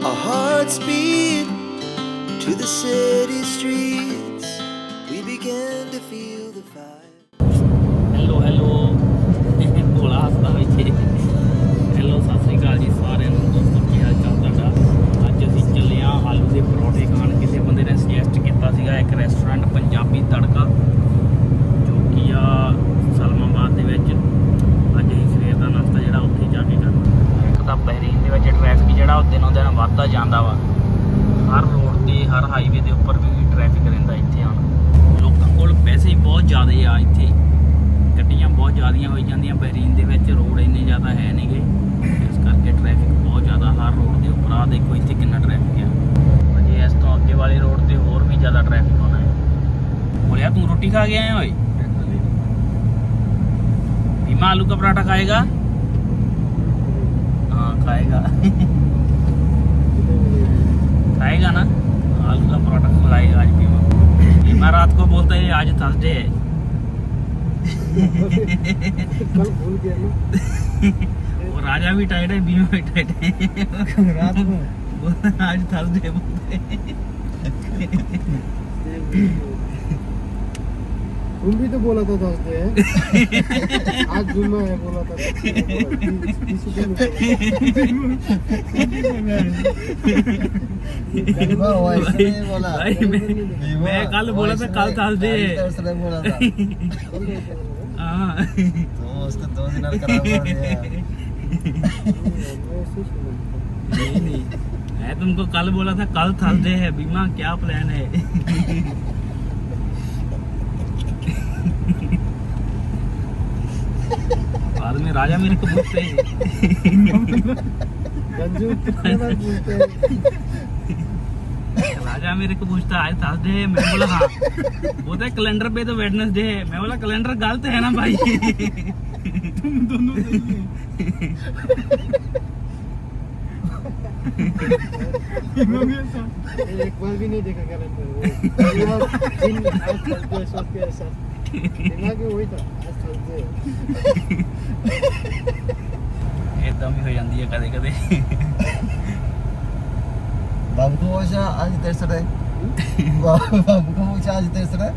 Our hearts beat to the city streets. We began to feel the fire. Hello ਇਹ ਭੋਲਾ ਹੱਸਦਾ ਵਿੱਚ hello Sat Sri ਅਕਾਲ ਜੀ ਸਾਰਿਆਂ ਨੂੰ। ਦੋਸਤੋ, ਕੀ ਹਾਲ ਚਾਲ ਤੁਹਾਡਾ? ਅੱਜ ਅਸੀਂ ਚੱਲੇ ਹਾਂ ਆਲੂ ਦੇ ਪਰੌਂਠੇ ਖਾਣ। ਕਿਸੇ ਬੰਦੇ ਨੇ ਸੁਜੈਸਟ ਕੀਤਾ ਸੀਗਾ, ਇੱਕ ਰੈਸਟੋਰੈਂਟ ਪੰਜਾਬੀ ਤੜਕਾ। आलू का पराठा खाएगा? हाँ खाएगा। खाएगा ना? आलू का पराठा खिलाएगा आज भीमा भीमा रात को बोलता है आज थर्सडे है। वो राजा भी टाइट है भीमा भी टाइट है। रात में बोलता है, आज थर्सडे बोलते हैं। तुम भी तो बोला था दस डे आज जुम्मा है बोला था। मैं मैं कल बोला था कल थर्सडे है बोला था। हाँ। तो उसको दो दिन दिया नहीं नहीं। मैं तुमको कल बोला था कल थर्सडे है बीमा क्या प्लान है बाद में राजा मेरे को पूछते हैं राजा मेरे को पूछता आज थर्सडे है मैं बोला हाँ। बोलता है कैलेंडर पे तो वेडनेसडे है मैं बोला कैलेंडर गलत है ना भाई? तुम दोनों एक बार भी नहीं देखा कैलेंडर दिन आज थर्सडे सब के ऐसा दिमाग में वही था आज थर्सडे ਇਦਾਂ ਵੀ ਹੋ ਜਾਂਦੀ ਹੈ ਕਦੇ ਕਦੇ बाबू को पूछा आज तेरसठ है बाबू को पूछा आज तेरसठ है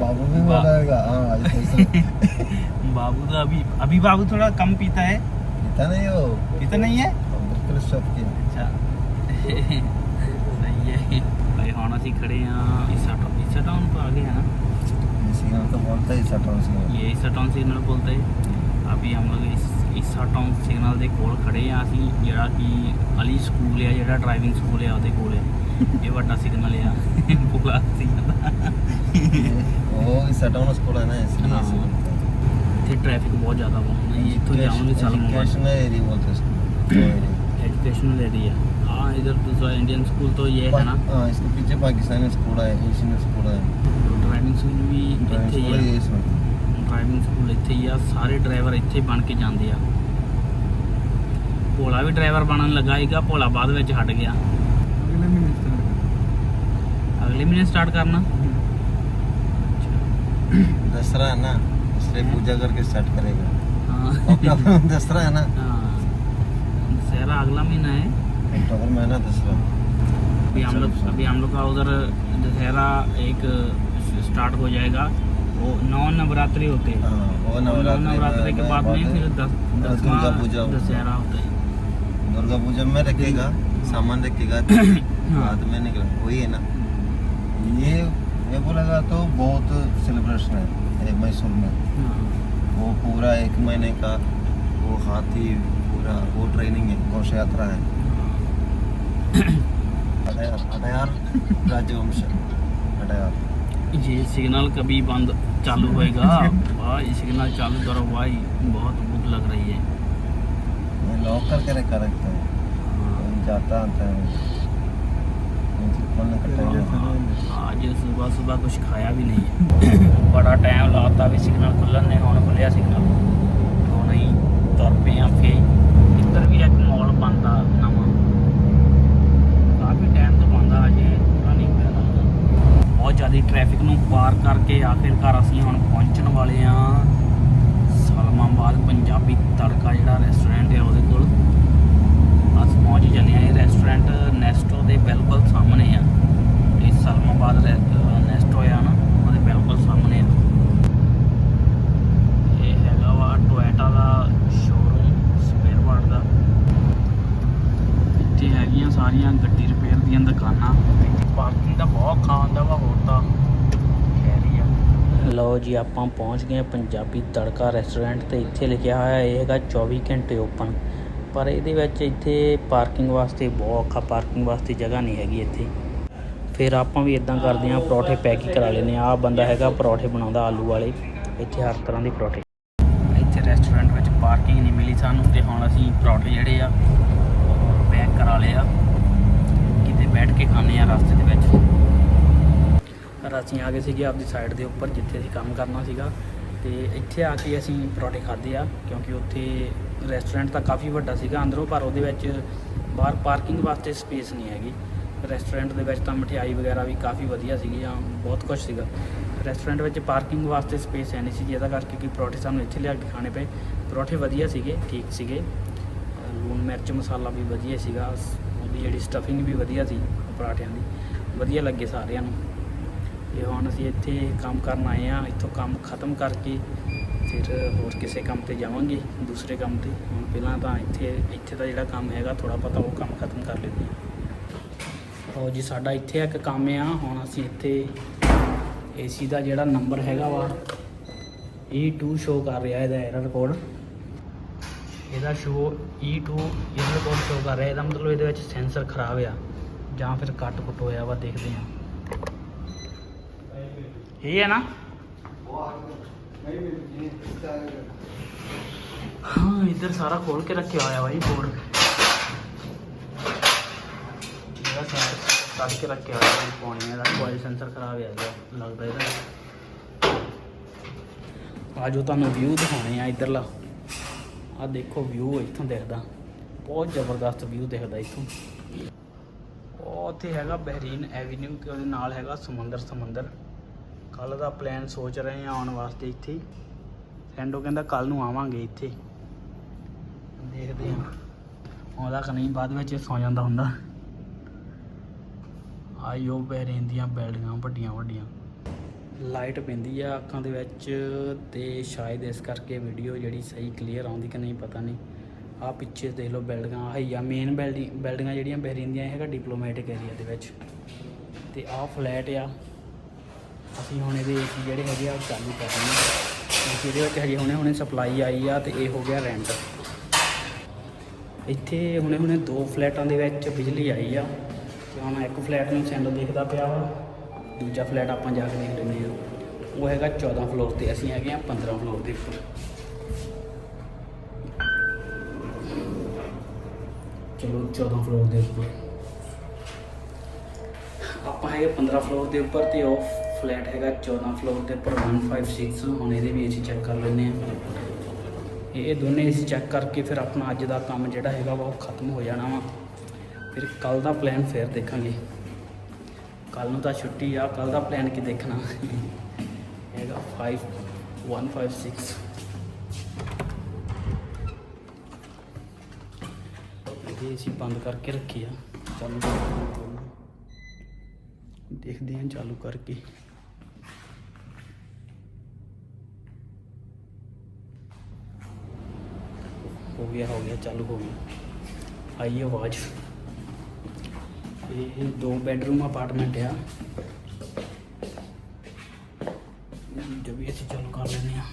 बाबू भी बा- बोलेगा हाँ आज तेरसठ बाबू तो अभी अभी बाबू थोड़ा कम पीता है पीता नहीं हो पीता नहीं है बिल्कुल शौक किया ਅੱਛਾ ਸਹੀ ਹੈ ਭਾਈ ਹੁਣ ਅਸੀਂ ਖੜੇ ਆ ਈਸਾ ਟਾਊਨ ਈਸਾ ਟਾਊਨ ਤੋਂ आगे है ना सिग्नल तो बोलता ही सटाउन सिग्नल ये ईसा टाउन सिग्नल बोलते हैं अभी हम लोग इस ਈਸਾ ਟਾਊਨ ਸਿਗਨਲ ਦੇ ਕੋਲ ਖੜੇ ਆ ਅਸੀਂ ਜਿਹੜਾ ਕਿ ਅਲੀ ਸਕੂਲ ਆ ਜਿਹੜਾ ਡਰਾਈਵਿੰਗ ਸਕੂਲ ਆ ਉਹਦੇ ਕੋਲ ਆ ਇਹ ਵੱਡਾ ਸਿਗਨਲ ਆ ਪੂਰਾ ਸਿਗਨਲ वो सटाउन स्कूल है ना इसलिए हाँ। ऐसे बोलता है। ਇੱਥੇ ਟ੍ਰੈਫਿਕ ਬਹੁਤ ਜ਼ਿਆਦਾ ਵਾ ਨਹੀਂ ਇੱਥੋਂ ਜਾਵਾਂਗੇ ਸਲਮਾਬਾਦ एजुकेशनल एरिया बोलते हैं इसको वो area। हाँ इधर दूसरा इंडियन स्कूल तो ये है ना हाँ इसके पीछे पाकिस्तानी स्कूल है एशियन स्कूल है ਡਰਾਈਵਿੰਗ ਸਕੂਲ ਵੀ ड्राइविंग ਇੱਥੇ ਹੀ स्कूल है ये ਆ इसमें ਡਰਾਈਵਿੰਗ ਸਕੂਲ ਇੱਥੇ ਹੀ ਆ ਸਾਰੇ ਡਰਾਈਵਰ ਇੱਥੇ ਬਣ ਕੇ ਜਾਂਦੇ ਆ ਭੋਲਾ ਵੀ ਡਰਾਈਵਰ ਬਣਨ ਲੱਗਾ ਸੀਗਾ ਭੋਲਾ ਬਾਅਦ ਵਿੱਚ ਹਟ ਗਿਆ ਅਗਲੇ ਮਹੀਨੇ ਸਟਾਰਟ ਅਗਲੇ ਮਹੀਨੇ ਸਟਾਰਟ ਕਰਨਾ दसरा है ना इसलिए पूजा करके स्टार्ट करेगा ਹਾਂ अपना दसरा है ना हाँ, दशहरा अगला महीना है अक्टूबर महीना दसरा। अभी हम लोग अभी हम लोग का उधर दशहरा एक स्टार्ट हो जाएगा। वो नौ नवरात्रि होते हैं। हाँ, नौ नवरात्रि के बाद में फिर दस दुर्गा पूजा दशहरा होता है। दुर्गा पूजा में रखेगा सामान रखेगा बाद में निकला वही है ना। ये ये बोलेगा तो बहुत सेलिब्रेशन है मैसूर में। हाँ। वो पूरा एक महीने का वो हाथी पूरा वो ट्रेनिंग है घोष यात्रा है। അടയാർ അടയാർ രാജവംശം അടയാർ ये सिग्नल कभी बंद चालू होएगा भाई सिग्नल चालू करो भाई बहुत भूख लग रही है ये लॉक करके रखा रखते हैं कोई जाता आता है आज सुबह सुबह कुछ खाया भी नहीं है बड़ा टाइम लाता भी सिग्नल खुलन ने हूँ खुलिया सिग्नल हूँ नहीं तुर पे फिर ਜ਼ਿਆਦਾ ਟ੍ਰੈਫਿਕ ਨੂੰ ਪਾਰ ਕਰਕੇ ਆਖਿਰਕਾਰ ਅਸੀਂ ਹੁਣ ਪਹੁੰਚਣ ਵਾਲੇ ਆ ਸਲਮਾਬਾਦ ਪੰਜਾਬੀ ਤੜਕਾ ਜਿਹੜਾ ਰੈਸਟੋਰੈਂਟ ਹੈ ਉਹਦੇ ਕੋਲ ਬਸ ਪਹੁੰਚ ਬਿਲਕੁਲ ਸਾਹਮਣੇ ਆ ਇਹ ਸਲਮਾਬਾਦ ਨੈਸਟ ਹੋਇਆ ਨਾ ਉਹਦੇ ਬਿਲਕੁਲ ਸਾਹਮਣੇ ਆ ਇਹ ਹੈਗਾ ਵਾ ਟੋਇਟਾ ਦਾ ਸ਼ੋਰੂਮ ਸਪੇਅਰ ਪਾਰਟ ਦਾ ਇੱਥੇ ਹੈਗੀਆਂ ਸਾਰੀਆਂ ਗੱਡੀ ਰਿਪੇਅਰ ਦੀਆਂ ਦੁਕਾਨਾਂ ਪਾਰਕਿੰਗ ਦਾ ਬਹੁਤ ਖਾਂਦਾ ਵਾ ਹੋਰ ਤਾਂ ਖੈਰੀ ਆ ਲਓ ਜੀ, ਆਪਾਂ ਪਹੁੰਚ ਗਏ ਹਾਂ ਪੰਜਾਬੀ ਤੜਕਾ ਰੈਸਟੋਰੈਂਟ ਤੇ। ਇੱਥੇ ਲਿਖਿਆ ਹੋਇਆ ਇਹ ਹੈਗਾ 24 ਘੰਟੇ ਓਪਨ ਪਰ ਇਹਦੇ ਵਿੱਚ ਇੱਥੇ ਪਾਰਕਿੰਗ ਵਾਸਤੇ ਬਹੁਤ ਔਖਾ ਪਾਰਕਿੰਗ ਵਾਸਤੇ ਜਗ੍ਹਾ ਨਹੀਂ ਹੈਗੀ ਇੱਥੇ। ਫਿਰ ਆਪਾਂ ਵੀ ਇਦਾਂ ਕਰਦੇ ਹਾਂ, ਪਰੌਠੇ ਪੈਕ ਹੀ ਕਰਾ ਲੈਨੇ ਆ ਆਹ ਬੰਦਾ ਹੈਗਾ ਪਰੌਠੇ ਬਣਾਉਂਦਾ ਆਲੂ ਵਾਲੇ। ਇੱਥੇ ਹਰ ਤਰ੍ਹਾਂ ਦੇ ਪਰੌਠੇ। ਇੱਥੇ ਰੈਸਟੋਰੈਂਟ ਵਿੱਚ ਪਾਰਕਿੰਗ ਨਹੀਂ ਮਿਲੀ ਸਾਨੂੰ ਤੇ ਹੁਣ ਅਸੀਂ ਪਰੌਠੇ ਜਿਹੜੇ ਆ ਪੈਕ ਕਰਾ ਲਏ ਆ। ਕਿਤੇ ਬੈਠ ਕੇ ਖਾਣੇ ਆ ਰਸਤੇ ਦੇ ਵਿੱਚ। ਅਸੀਂ ਆ ਗਏ ਸੀਗੇ ਆਪਦੀ ਸਾਈਡ ਦੇ ਉੱਪਰ ਜਿੱਥੇ ਅਸੀਂ ਕੰਮ ਕਰਨਾ ਸੀਗਾ ਤੇ ਇੱਥੇ ਆ ਕੇ ਅਸੀਂ ਪਰੌਂਠੇ ਖਾਦੇ ਆ, ਕਿਉਂਕਿ ਉੱਥੇ ਰੈਸਟੋਰੈਂਟ ਤਾਂ ਕਾਫੀ ਵੱਡਾ ਸੀਗਾ ਅੰਦਰੋਂ, ਪਰ ਉਹਦੇ ਵਿੱਚ ਬਾਹਰ ਪਾਰਕਿੰਗ ਵਾਸਤੇ ਸਪੇਸ ਨਹੀਂ ਹੈਗੀ। ਰੈਸਟੋਰੈਂਟ ਦੇ ਵਿੱਚ ਤਾਂ ਮਠਿਆਈ ਵਗੈਰਾ ਵੀ ਕਾਫੀ ਵਧੀਆ ਸੀਗੀ ਜਾਂ ਬਹੁਤ ਕੁਝ ਸੀਗਾ। ਰੈਸਟੋਰੈਂਟ ਵਿੱਚ ਪਾਰਕਿੰਗ ਵਾਸਤੇ ਸਪੇਸ ਹੈ ਨਹੀਂ ਸੀ ਜਿਹਦਾ ਕਰਕੇ ਕਿ ਪਰੌਠੇ ਸਾਨੂੰ ਇੱਥੇ ਲਿਆ ਕੇ ਖਾਣੇ ਪਏ। ਪਰੌਂਠੇ ਵਧੀਆ ਸੀਗੇ, ਠੀਕ ਸੀਗੇ। ਲੂਣ ਮਿਰਚ ਮਸਾਲਾ ਵੀ ਵਧੀਆ ਸੀਗਾ, ਉਹਦੀ ਜਿਹੜੀ ਸਟਫਿੰਗ ਵੀ ਵਧੀਆ ਸੀ, ਪਰਾਠਿਆਂ ਦੀ। ਵਧੀਆ ਲੱਗੇ ਸਾਰਿਆਂ ਨੂੰ। ਤੇ ਹੁਣ ਅਸੀਂ ਇੱਥੇ ਕੰਮ ਕਰਨ ਆਏ ਆ ਇੱਥੋਂ ਕੰਮ ਖਤਮ ਕਰਕੇ ਫਿਰ ਹੋਰ ਕਿਸੇ ਕੰਮ ਤੇ ਜਾਵਾਂਗੇ, ਦੂਸਰੇ ਕੰਮ ਤੇ। ਹੁਣ ਪਹਿਲਾਂ ਤਾਂ ਇੱਥੇ ਇੱਥੇ ਦਾ ਜਿਹੜਾ ਕੰਮ ਹੈਗਾ ਥੋੜਾ ਪਤਾ ਉਹ ਕੰਮ ਖਤਮ ਕਰ ਲੈਂਦੇ ਹਾਂ। ਲਓ ਜੀ, ਸਾਡਾ ਇੱਥੇ ਇੱਕ ਕੰਮ ਆ, ਹੁਣ ਅਸੀਂ ਇੱਥੇ ਏਸੀ ਦਾ ਜਿਹੜਾ ਨੰਬਰ ਹੈਗਾ ਵਾ E2 ਸ਼ੋ ਕਰ ਰਿਹਾ ਇਹਦਾ ਐਰਰ ਕੋਡ ਇਹਦਾ show E2 error code show ਕਰ ਰਿਹਾ, ਇਹਦਾ ਮਤਲਬ ਇਹਦੇ ਵਿੱਚ ਸੈਂਸਰ ਖਰਾਬ ਆ, ਜਾਂ ਫਿਰ ਕੱਟ ਕੁੱਟ ਹੋਇਆ ਵਾ, ਦੇਖਦੇ ਹਾਂ। ਇਹ ਹੈ ਨਾ ਹਾਂ ਇੱਧਰ ਸਾਰਾ ਖੋਲ ਕੇ ਰੱਖਿਆ ਹੋਇਆ ਵਾ ਜੀ ਬੋਰਡ ਕੱਢ ਕੇ ਰੱਖਿਆ ਹੋਇਆ ਹੈ ਪਾਣੀ ਮੋਬਾਈਲ ਸੈਂਸਰ ਖਰਾਬ ਹੈ ਲੱਗਦਾ ਇਹਦਾ ਆਜੋ ਤੁਹਾਨੂੰ ਵਿਊ ਦਿਖਾਉਣੇ ਆ ਇੱਧਰਲਾ ਆ ਦੇਖੋ ਵਿਊ ਇੱਥੋਂ ਦਿਖਦਾ ਬਹੁਤ ਜ਼ਬਰਦਸਤ ਵਿਊ ਦਿਖਦਾ ਇੱਥੋਂ ਉਹ ਉੱਥੇ ਹੈਗਾ ਬਹਿਰੀਨ ਐਵੀਨਿਊ ਕਿ ਉਹਦੇ ਨਾਲ ਹੈਗਾ ਸਮੁੰਦਰ ਸਮੁੰਦਰ ਕੱਲ ਦਾ ਪਲਾਨ ਸੋਚ ਰਹੇ ਆ ਆਉਣ ਵਾਸਤੇ ਇੱਥੇ। ਹੀ ਫਰੈਂਡੋ ਕਹਿੰਦਾ ਕੱਲ ਨੂੰ ਆਵਾਂਗੇ ਇੱਥੇ। ਦੇਖਦੇ ਹਾਂ। ਆਉਂਦਾ ਕਿ ਨਹੀਂ, ਬਾਅਦ ਵਿੱਚ ਸੌ ਜਾਂਦਾ ਹੁੰਦਾ। ਆਇਓ ਬਹਿਰੀਨ ਦੀਆਂ ਬਿਲਡਿੰਗਾਂ ਵੱਡੀਆਂ ਵੱਡੀਆਂ। ਲਾਈਟ ਪੈਂਦੀ ਆ ਅੱਖਾਂ ਦੇ ਵਿੱਚ ਤੇ ਸ਼ਾਇਦ ਇਸ ਕਰਕੇ ਵੀਡੀਓ ਜਿਹੜੀ ਸਹੀ ਕਲੀਅਰ ਆਉਂਦੀ ਕਿ ਨਹੀਂ ਪਤਾ ਨਹੀਂ। ਆ ਪਿੱਛੇ ਦੇਖ ਲਓ ਬਿਲਡਿੰਗਾਂ ਆਹੀ ਮੇਨ ਬਿਲਡਿੰਗ ਬਿਲਡਿੰਗਾਂ ਜਿਹੜੀਆਂ ਬਹਿਰੀਨ ਦੀਆਂ ਹੈਗਾ ਡਿਪਲੋਮੈਟਿਕ ਏਰੀਆ ਦੇ ਵਿੱਚ। ਤੇ ਆਹ ਫਲੈਟ ਆ। ਅਸੀਂ ਹੁਣ ਇਹਦੇ ਏਸੀ ਜਿਹੜੇ ਹੈਗੇ ਆ ਉਹ ਚਾਲੂ ਕਰ ਰਹੇ ਹਾਂ। ਕਿਉਂਕਿ ਇਹਦੇ ਵਿੱਚ ਹਜੇ ਹੁਣੇ ਹੁਣੇ ਸਪਲਾਈ ਆਈ ਆ ਤੇ ਇਹ ਹੋ ਗਿਆ ਰੈਂਟ ਇੱਥੇ ਹੁਣੇ ਹੁਣੇ ਦੋ ਫਲੈਟਾਂ ਦੇ ਵਿੱਚ ਬਿਜਲੀ ਆਈ ਆ। ਤੇ ਹੁਣ ਇੱਕ ਫਲੈਟ ਨੂੰ ਸੈਂਡਲ ਦੇਖਦਾ ਪਿਆ ਵਾ, ਦੂਜਾ ਫਲੈਟ ਆਪਾਂ ਜਾ ਕੇ ਦੇਖ ਲੈਂਦੇ ਆ ਉਹ ਹੈਗਾ 14 ਫਲੋਰ ਤੇ, ਅਸੀਂ ਹੈਗੇ ਆ 15 ਫਲੋਰ ਦੇ ਉੱਪਰ। ਚਲੋ 14 ਫਲੋਰ ਦੇ ਉੱਪਰ। ਆਪਾਂ ਹੈਗੇ 15 ਫਲੋਰ ਦੇ ਉੱਪਰ ਤੇ ਉਹ ਫਲੈਟ ਹੈਗਾ 14 ਫਲੋਰ ਦੇ ਉੱਪਰ 156 ਹੁਣ ਇਹਦੇ ਵੀ ਅਸੀਂ ਚੈੱਕ ਕਰ ਲੈਂਦੇ ਆ ਇਹ ਦੋਨੇ ਅਸੀਂ ਚੈੱਕ ਕਰਕੇ ਫਿਰ ਆਪਣਾ ਅੱਜ ਦਾ ਕੰਮ ਜਿਹੜਾ ਹੈਗਾ ਵਾ ਉਹ ਖਤਮ ਹੋ ਜਾਣਾ ਵਾ। ਫਿਰ ਕੱਲ ਦਾ ਪਲਾਨ ਫਿਰ ਦੇਖਾਂਗੇ। ਕੱਲ ਨੂੰ ਤਾਂ ਛੁੱਟੀ ਆ ਕੱਲ ਦਾ ਪਲਾਨ ਕੀ ਦੇਖਣਾ? ਹੈਗਾ 5 156 ਇਹ ਅਸੀਂ ਬੰਦ ਕਰਕੇ ਰੱਖੀ ਆ। ਚਾਲੂ ਦੇਖਦੇ ਹਾਂ, ਚਾਲੂ ਕਰਕੇ। ਹੋ ਗਿਆ ਹੋ ਗਿਆ ਚਾਲੂ ਹੋ ਗਿਆ ਆਈ ਆਵਾਜ਼ ਇਹ ਦੋ ਬੈਡਰੂਮ ਅਪਾਰਟਮੈਂਟ ਆ ਜੋ ਵੀ ਅਸੀਂ ਚਾਲੂ ਕਰ ਲੈਂਦੇ ਆ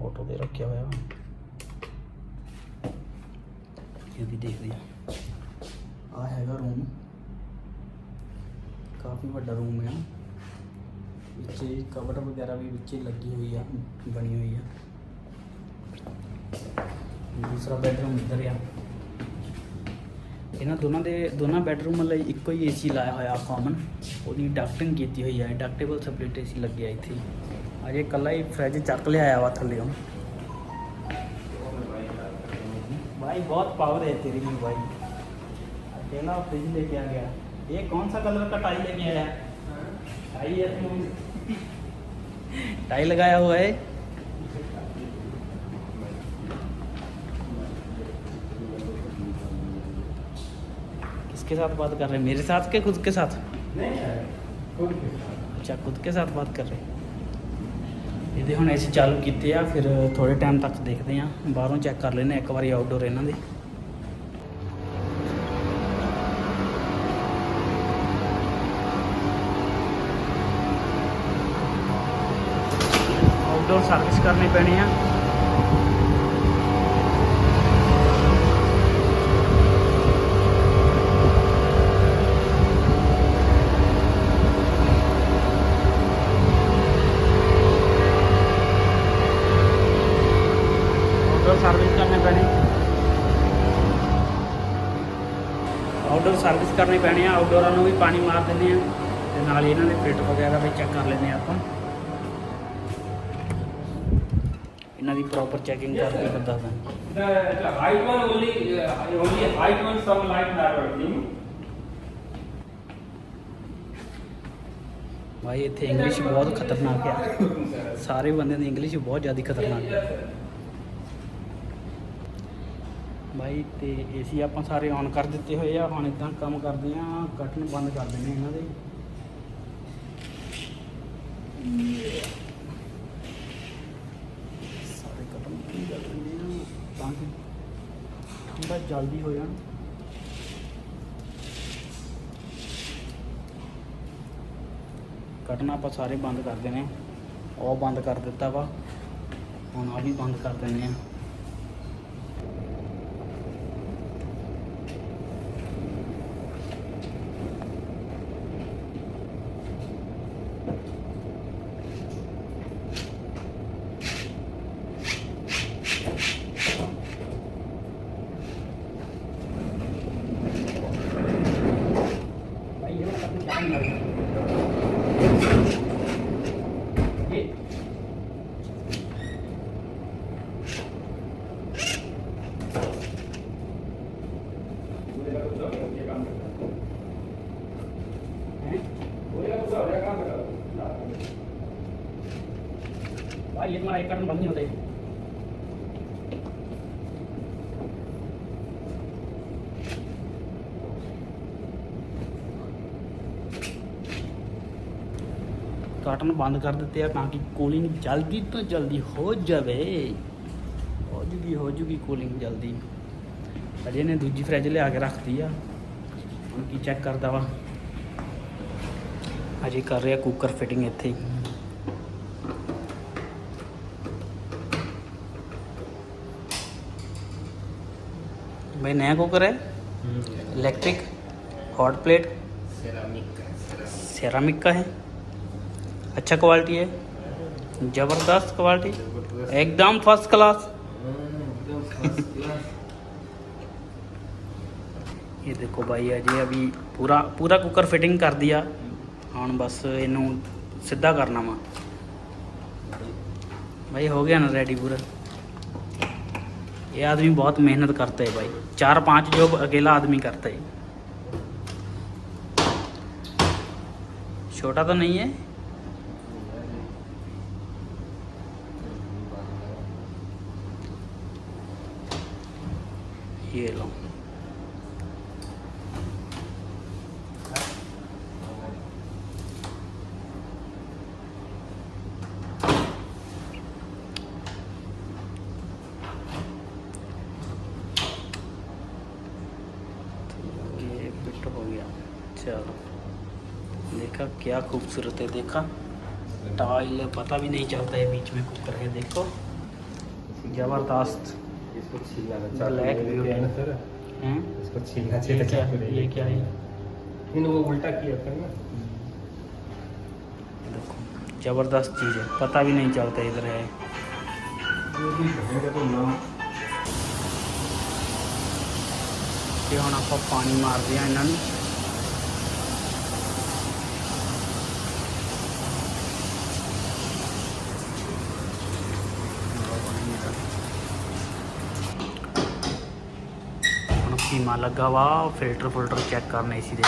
ਆਟੋ ਤੇ ਰੱਖਿਆ ਹੋਇਆ ਵਾ। ਇਹ ਵੀ ਦੇਖਦੇ ਆ ਆ ਹੈਗਾ ਰੂਮ ਕਾਫੀ ਵੱਡਾ ਰੂਮ ਹੈ ਵਿੱਚੇ ਕਬਰ ਵਗੈਰਾ ਵੀ ਵਿੱਚੇ ਲੱਗੀ ਹੋਈ ਆ ਬਣੀ ਹੋਈ ਆ ਦੂਸਰਾ ਬੈਡਰੂਮ ਇੱਧਰ ਆ ਇਹਨਾਂ ਦੋਨਾਂ ਦੇ ਦੋਨਾਂ ਬੈਡਰੂਮ ਲਈ ਇੱਕੋ ਹੀ ਏਸੀ ਲਾਇਆ ਹੋਇਆ ਕਾਮਨ ਉਹਦੀ ਡਕਟਿੰਗ ਕੀਤੀ ਹੋਈ ਹੈ ਡਕਟੇਬਲ ਸਪਲਿਟ ਏਸੀ ਲੱਗਿਆ ਇੱਥੇ ਅਜੇ ਇਕੱਲਾ ਹੀ ਫ੍ਰਿਜ ਚੱਕ ਲਿਆਇਆ ਵਾ ਥੱਲੇੋਂ भाई बहुत पावर है तेरी में भाई अकेला फ्रिज लेके आ गया ये कौन सा कलर का टाई लेके आया टाई है तू टाई लगाया हुआ है किसके साथ बात कर रहे हैं मेरे साथ के खुद के साथ ਅੱਛਾ ਖੁਦ ਕੇ ਸਾਥ ਬਾਤ ਕਰ ਰਹੇ ਇਹਦੇ ਹੁਣ ਅਸੀਂ ਚਾਲੂ ਕੀਤੇ ਆ ਫਿਰ ਥੋੜੇ ਟਾਈਮ ਤੱਕ ਦੇਖਦੇ ਆ ਬਾਹਰੋਂ ਚੈੱਕ ਕਰ ਲੈਨੇ ਇੱਕ ਵਾਰੀ ਆਊਟਡੋਰ ਇਹਨਾਂ ਦੇ ਆਊਟਡੋਰ ਸਰਵਿਸ ਕਰਨੀ ਪੈਣੀ ਆ ਸਰਵਿਸ ਕਰਨੀ ਪੈਣੀ ਆ ਆਊਟਡੋਰਾਂ ਨੂੰ ਵੀ ਪਾਣੀ ਮਾਰ ਦਿੰਦੇ ਆ ਤੇ ਨਾਲ ਇਹਨਾਂ ਦੇ ਫਿਲਟਰ ਵਗੈਰਾ ਵੀ ਚੈੱਕ ਕਰ ਲੈਂਦੇ ਆ ਆਪਾਂ। ਇਹਨਾਂ ਦੀ ਪ੍ਰੋਪਰ ਚੈਕਿੰਗ ਕਰਕੇ ਫਿਰ ਦੱਸਦਾ। The, the height one only, uh, only height one some light not working. ਭਾਈ ਇੱਥੇ ਇੰਗਲਿਸ਼ ਬਹੁਤ ਖਤਰਨਾਕ ਆ। ਸਾਰੇ ਬੰਦਿਆਂ ਦੀ ਇੰਗਲਿਸ਼ ਬਹੁਤ ਜ਼ਿਆਦਾ ਖਤਰਨਾਕ ਆ। ਭਾਈ ਤੇ ਏਸੀ ਆਪਾਂ ਸਾਰੇ ਔਨ ਕਰ ਦਿੱਤੇ ਹੋਏ ਆ। ਹੁਣ ਇਦਾਂ ਕੰਮ ਕਰਦੇ ਆ ਕਟਨ ਬੰਦ ਕਰ ਦਿੰਦੇ ਆ ਇਹਨਾਂ ਦੇ। ਸਾਰੇ ਕਟਨ ਬੰਦ ਕਰ ਦਿੰਦੇ ਆ। ਤਾਂ ਕਿ ਥੋੜਾ ਜਲਦੀ ਹੋ ਜਾਣ। ਕਟਨ ਆਪਾਂ ਸਾਰੇ ਬੰਦ ਕਰ ਦੇਣੇ ਉਹ ਬੰਦ ਕਰ ਦਿੱਤਾ ਵਾ। ਹੁਣ ਆ ਵੀ ਬੰਦ ਕਰ ਦਿੰਦੇ ਆ। ਕਾਟਨ ਬੰਦ ਕਰ ਦਿੱਤੇ ਆ ਤਾਂ ਕਿ ਕੂਲਿੰਗ ਜਲਦੀ ਤੋਂ ਜਲਦੀ ਹੋ ਜਾਵੇ ਹੋ ਜੂਗੀ ਹੋ ਜੂਗੀ ਕੂਲਿੰਗ ਜਲਦੀ ਅਜੇ ਨੇ ਦੂਜੀ ਫ੍ਰਿਜ ਲਿਆ ਕੇ ਰੱਖਤੀ ਆ ਹੁਣ ਕੀ ਚੈੱਕ ਕਰਦਾ ਵਾ ਅਜੇ ਕਰ ਰਿਹਾ ਕੁੱਕਰ ਫਿਟਿੰਗ ਇੱਥੇ ਹੀ भाई नया कुकर है इलेक्ट्रिक हॉट प्लेट सेरामिक का है अच्छा क्वालिटी है ज़बरदस्त क्वालिटी एकदम फर्स्ट क्लास ਇਹ ਦੇਖੋ ਬਾਈ ਅਜੇ ਅਭੀ ਪੂਰਾ ਪੂਰਾ ਕੁੱਕਰ ਫਿਟਿੰਗ ਕਰ ਦਿਆ ਹੁਣ ਬਸ ਇਹਨੂੰ ਸਿੱਧਾ ਕਰਨਾ ਵਾ भाई हो गया ना रेडी पूरा ये आदमी बहुत मेहनत करता है भाई चार पांच जॉब अकेला आदमी करता है छोटा तो नहीं है ये लो चलो। देखा क्या खूबसूरत है, देखा? टाइल पता भी नहीं चलता है बीच में कुकर है देखो। ज़बरदस्त। इसको छीलना है चाकू ब्लैक ले लेते हैं सर हैं इसको छीलना चाहिए क्या ये क्या है इन वो उल्टा किया था ना देखो जबरदस्त चीज़ है पता भी नहीं चलता इधर है ये हम आप पानी मार दिया इन्होंने चश्मा लगा हुआ फ़िल्टर फुल्टर चेक करना इसी दे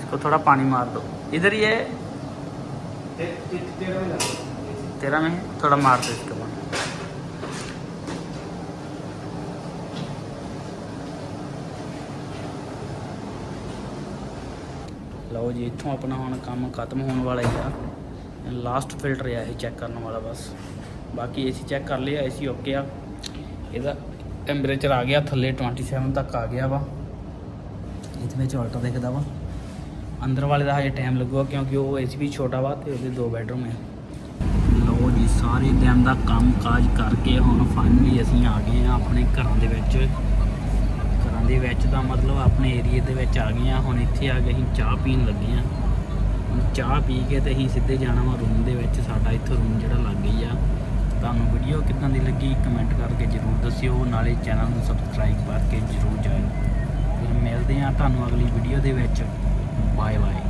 इसको थोड़ा पानी मार दो। इधर ये तेरह में है? थोड़ा मार दो इसके बाद ਲਓ ਜੀ, ਇੱਥੋਂ ਆਪਣਾ ਹੁਣ ਕੰਮ ਖਤਮ ਹੋਣ ਵਾਲਾ ਹੀ ਆ। ਲਾਸਟ ਫਿਲਟਰ ਆ ਇਹ ਚੈੱਕ ਕਰਨ ਵਾਲਾ ਬਸ। ਬਾਕੀ ਏਸੀ ਚੈੱਕ ਕਰ ਲਿਆ ਏਸੀ ਓਕੇ ਆ। ਇਹਦਾ ਟੈਂਪਰੇਚਰ ਆ ਗਿਆ, ਥੱਲੇ 27 ਤੱਕ ਆ ਗਿਆ ਵਾ। ਇਹਦੇ ਵਿੱਚ ਆਲਟਰ ਦੇਖਦਾ ਵਾ। ਅੰਦਰ ਵਾਲੇ ਦਾ ਹਜੇ ਟਾਈਮ ਲੱਗੂਗਾ ਕਿਉਂਕਿ ਉਹ ਏਸੀ ਵੀ ਛੋਟਾ ਵਾ ਤੇ ਉਹਦੇ ਦੋ ਬੈਡਰੂਮ ਹੈ ਲਓ ਜੀ, ਸਾਰੇ ਦਿਨ ਦਾ ਕੰਮ ਕਾਜ ਕਰਕੇ ਹੁਣ ਫਾਈਨਲੀ ਅਸੀਂ ਆ ਗਏ ਆ ਆਪਣੇ ਘਰਾਂ ਦੇ ਵਿੱਚ। ਦੇ ਵਿੱਚ ਤਾਂ ਮਤਲਬ ਆਪਣੇ ਏਰੀਏ ਦੇ ਵਿੱਚ ਆ ਗਏ ਆ ਹੁਣ ਇੱਥੇ ਆ ਕੇ ਅਸੀਂ ਚਾਹ ਪੀਣ ਲੱਗੇ ਆ ਹੁਣ ਚਾਹ ਪੀ ਕੇ ਤੇ ਅਸੀਂ ਸਿੱਧੇ ਜਾਣਾ ਵਾ ਰੂਮ ਦੇ ਵਿੱਚ, ਸਾਡਾ ਇੱਥੋਂ ਰੂਮ ਜਿਹੜਾ ਲੱਗ ਗਈ ਆ। ਤੁਹਾਨੂੰ ਵੀਡੀਓ ਕਿੱਦਾਂ ਦੀ ਲੱਗੀ ਕਮੈਂਟ ਕਰਕੇ ਜਰੂਰ ਦੱਸਿਓ, ਨਾਲੇ ਚੈਨਲ ਨੂੰ ਸਬਸਕ੍ਰਾਈਬ ਕਰਕੇ ਜਰੂਰ ਜਾਇਓ। ਫਿਰ ਮਿਲਦੇ ਆ ਤੁਹਾਨੂੰ ਅਗਲੀ ਵੀਡੀਓ ਦੇ ਵਿੱਚ। Bye bye